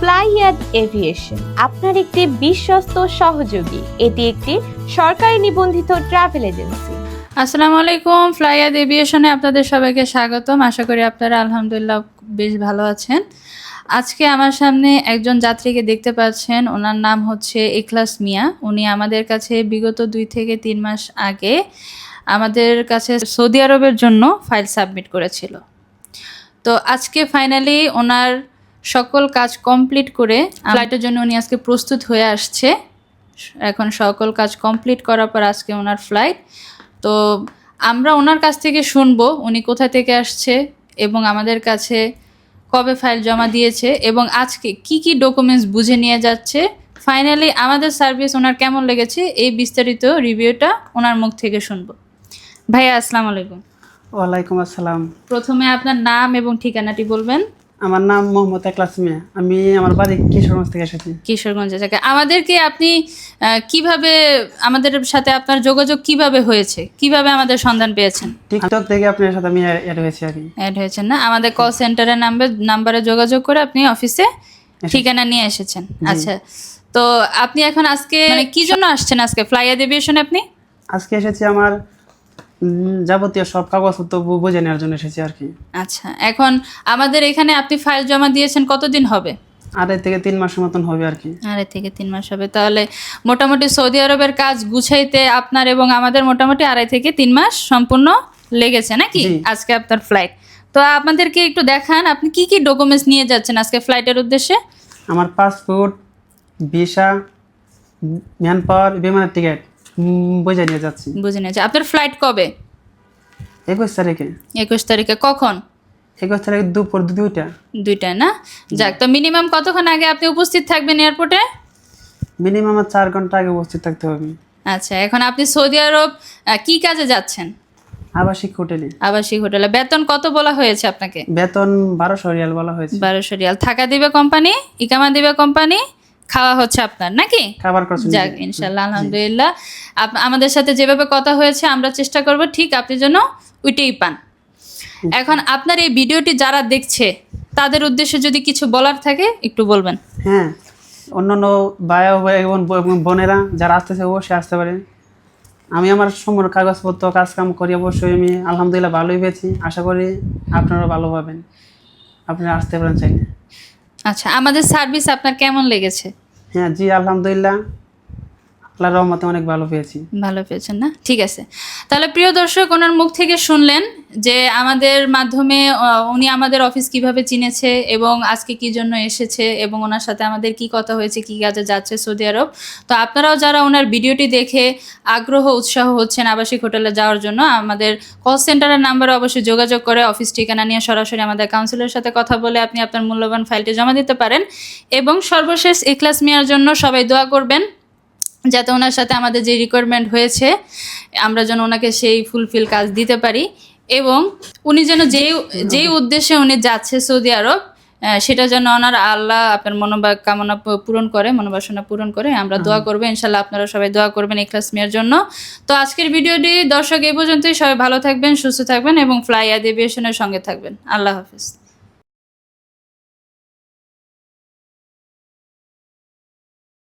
ফ্লাইয়াদ aviation, আপনার একটি বিশ্বস্ত সহযোগী। এটি একটি সরকারি নিবন্ধিত ট্রাভেল এজেন্সি। আসসালামু আলাইকুম ফ্লাইয়াদ এভিয়েশনে আপনাদের সবাইকে স্বাগতম। আশা করি আপনারা আলহামদুলিল্লাহ বেশ ভালো আছেন। আজকে আমার সামনে একজন যাত্রীকে দেখতে পাচ্ছেন। ওনার নাম হচ্ছে ইখলাস মিয়া। উনি আমাদের কাছে বিগত দুই থেকে তিন মাস আগে আমাদের কাছে সৌদি আরবের জন্য ফাইল সাবমিট করেছিল। তো আজকে ফাইনালি ওনার সকল কাজ কমপ্লিট করে ফ্লাইটের জন্য উনি আজকে প্রস্তুত হয়ে আসছে। এখন সকল কাজ কমপ্লিট করার পর আজকে ওনার ফ্লাইট। তো আমরা ওনার কাছ থেকে শুনব উনি কোথা থেকে আসছে এবং আমাদের কাছে কবে ফাইল জমা দিয়েছে এবং আজকে কি কি ডকুমেন্টস বুঝে নিয়ে যাচ্ছে। ফাইনালি আমাদের সার্ভিস ওনার কেমন লেগেছে এই বিস্তারিত রিভিউটা ওনার মুখ থেকে শুনব। ভাইয়া আসসালামু আলাইকুম। ওয়ালাইকুম আসসালাম। প্রথমে আপনার নাম এবং ঠিকানাটি বলবেন। আমার নাম মোহাম্মদ একলাস মিয়া। আমি আমার বাড়ি কিশোরগঞ্জ থেকে এসেছি। কিশোরগঞ্জে থেকে আমাদেরকে আপনি কীভাবে আমাদের সাথে আপনার যোগাযোগ কীভাবে হয়েছে? কীভাবে আমাদের সন্ধান পেয়েছেন? টিকটক থেকে আপনার সাথে আমি অ্যাড হয়েছি আর অ্যাড হয়েছেন না? আমাদের কল সেন্টারের নাম্বার নাম্বারে যোগাযোগ করে আপনি অফিসে ঠিকানা নিয়ে এসেছেন। আচ্ছা তো আপনি এখন আজকে মানে কি জন্য আসছেন আজকে? ফ্লাইয়ার এভিয়েশনে আপনি? আজকে এসেছি আমার যাবতীয় সব কাগজপত্র বুঝে নেওয়ার জন্য এসেছি আর কি। আচ্ছা এখন আমাদের এখানে আপনি ফাইল জমা দিয়েছেন কতদিন হবে? আড়াই থেকে তিন মাসের মতন হবে আর কি। আড়াই থেকে তিন মাস হবে তাহলে মোটামুটি সৌদি আরবের কাজ গুছাইতে আপনার এবং আমাদের মোটামুটি আড়াই থেকে তিন মাস সম্পূর্ণ লেগেছে নাকি। আজকে আপনার ফ্লাইট তো আপনাদেরকে একটু দেখান আপনি কি কি ডকুমেন্টস নিয়ে যাচ্ছেন আজকে ফ্লাইটের উদ্দেশ্যে? আমার পাসপোর্ট ভিসা ম্যান পাওয়ার বিমানের টিকিট বুঝে নিয়ে যাচ্ছি। বুঝে নিয়েছে আপনার ফ্লাইট কবে? একুশ তারিখে। একুশ তারিখে কখন? একুশ তারিখে দুপুর দুইটা। দুইটায় না? যাক তো মিনিমাম কতক্ষণ আগে আপনি উপস্থিত থাকবেন এয়ারপোর্টে মিনিমাম চার ঘণ্টা আগে উপস্থিত থাকতে হবে। আচ্ছা এখন আপনি সৌদি আরব কি কাজে যাচ্ছেন? আবাসিক হোটেলে। আবাসিক হোটেলে। বেতন কত বলা হয়েছে আপনাকে? বেতন বারোশো রিয়াল বলা হয়েছে। বারোশো রিয়াল। থাকা দিবে কোম্পানি? ইকামা দিবে কোম্পানি? খাওয়া হচ্ছে আপনার নাকি? খাবার যাক ইনশাল্লাহ আলহামদুলিল্লাহ। আমাদের সাথে যেভাবে কথা হয়েছে আমরা চেষ্টা করব ঠিক আপনি যেন ওইটাই পান। এখন আপনার এই ভিডিওটি যারা দেখছে তাদের উদ্দেশ্যে যদি কিছু বলার থাকে একটু বলবেন। হ্যাঁ অন্যান্য ভাই এবং বোনেরা যারা আসতেছে অবশ্যই আসতে পারে আমি আমার সম্পূর্ণ কাগজপত্র কাজকাম করি অবশ্যই আমি আলহামদুলিল্লাহ ভালোই পেয়েছি। আশা করি আপনারা ভালো পাবেন। আপনারা আসতে পারেন চাইলে। আচ্ছা আমাদের সার্ভিস আপনার কেমন লেগেছে? হ্যাঁ জি আলহামদুলিল্লাহ। আল্লাহ রহমতে অনেক ভালো পেয়েছি। ভালো পেয়েছেন না? ঠিক আছে। তাহলে প্রিয় দর্শক, ওনার মুখ থেকে শুনলেন যে আমাদের মাধ্যমে উনি আমাদের অফিস কীভাবে চিনেছে এবং আজকে কি জন্য এসেছে এবং ওনার সাথে আমাদের কি কথা হয়েছে, কি কাজে যাচ্ছে সৌদি আরব। তো আপনারাও যারা ওনার ভিডিওটি দেখে আগ্রহ, উৎসাহ হচ্ছেন আবাসিক হোটেলে যাওয়ার জন্য, আমাদের কল সেন্টারের নাম্বারে অবশ্যই যোগাযোগ করে অফিস ঠিকানা নিয়ে সরাসরি আমাদের কাউন্সিলের সাথে কথা বলে আপনি আপনার মূল্যবান ফাইলটি জমা দিতে পারেন। এবং সর্বশেষ এক্লাস মেয়ার জন্য সবাই দোয়া করবেন। যাতে ওনার সাথে আমাদের যে রিকোয়ারমেন্ট হয়েছে আমরা যেন ওনাকে সেই ফুলফিল কাজ দিতে পারি এবং উনি যেন যেই যেই উদ্দেশ্যে উনি যাচ্ছে সৌদি আরব সেটা যেন ওনার আল্লাহ আপনার মনোবা কামনা পূরণ করে মনোবাসনা পূরণ করে। আমরা দোয়া করব ইনশাল্লাহ আপনারা সবাই দোয়া করবেন এক্লাস মিয়ার জন্য। তো আজকের ভিডিওটি দর্শক এই পর্যন্তই সবাই ভালো থাকবেন সুস্থ থাকবেন এবং ফ্লাই অ্যাড সঙ্গে থাকবেন। আল্লাহ হাফিজ।